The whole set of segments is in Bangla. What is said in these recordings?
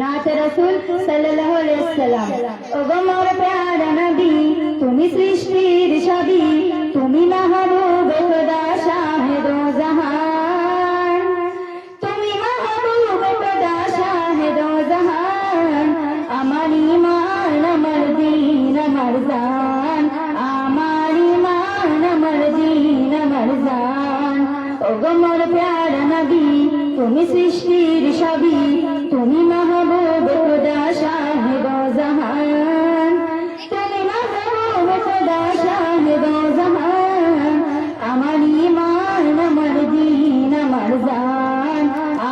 নাত রাসূল সাল্লাল্লাহু আলাইহি সাল্লাম ও গো মোর প্যারা নবী, তুমি সৃষ্টির সবই তুমি মাহবুব তুমি মাহবুব খোদা শাহেদ জাহান। আমার ইমান আমার দিন, আমার জান। আমার ইমান আমার দিন, আমার জান। ও গো মোর প্যারা সৃষ্টির সবই তুমি মাহবুব খোদা ও জাহান। তুমি মাহবুব খোদা ও জাহান। আমার ইমান আমার দিন, আমার জান।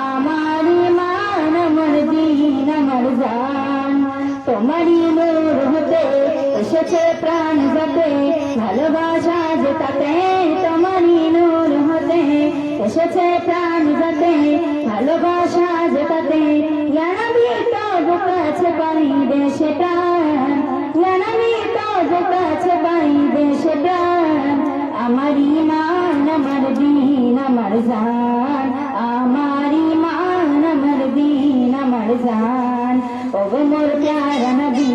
আমার ইমান আমার দিন, আমার জান। তোমারই নূর হতে প্রাণ যাতে ভালোবাসা যে তাতে এসেছে প্রাণ যাতে ভালোবাসা যে তাতে জানাবি তো কাছে পাই দেশে প্রাণ জানাবি তো কাছে পাই দেশে প্রাণ আমার ইমান আমার দিন, আমার জান আমার ইমান আমার দিন, আমার জান। ও গো মোর প্যারা নবী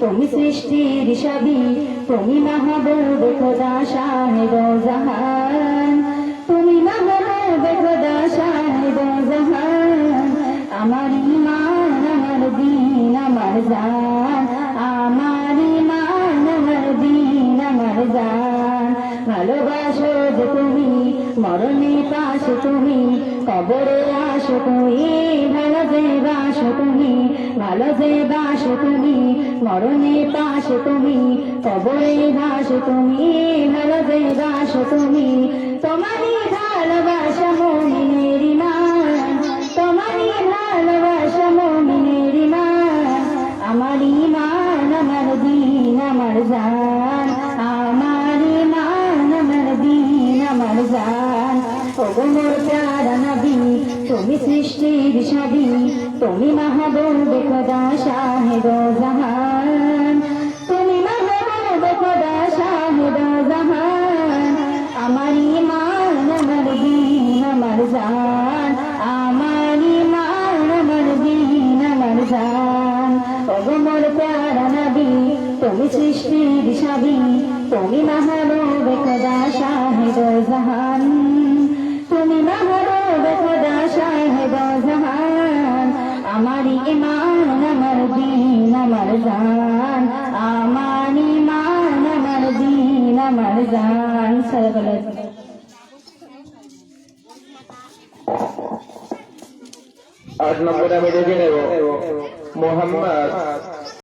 তুমি সৃষ্টির সবই, তুমি মাহবুব খোদা শাহেদ ও জাহান। জান ভালোবাসো যে তুমি মরণে পাশে তুমি কবরে আসো তুমি ভালো যে বাসো তুমি ভালো যে বাসো তুমি মরণে পাশে তুমি কবরে ভাসো তুমি ভালো যে বাসো তুমি তোমারই ভালোবাসা মমিনের ইমান তোমারই ভালোবাসা মমিনের ইমান আমার ইমান, আমার দিন, আমার জান। তুমি সৃষ্টির সবই তুমি মাহবুব খোদা শাহেদ জাহান। তুমি মাহবুব খোদা শাহেদ জাহান। আমার ইমান আমার দিন, আমার জান। আমার ইমান আমার দিন, আমার জান। ও গো মোর প্যারা নবী, তুমি সৃষ্টির সবই তুমি মাহবুব খোদা শাহেদ জাহান। আমার জান সরবলত আট নম্বরে আমি দেখে নেব। মোহাম্মদ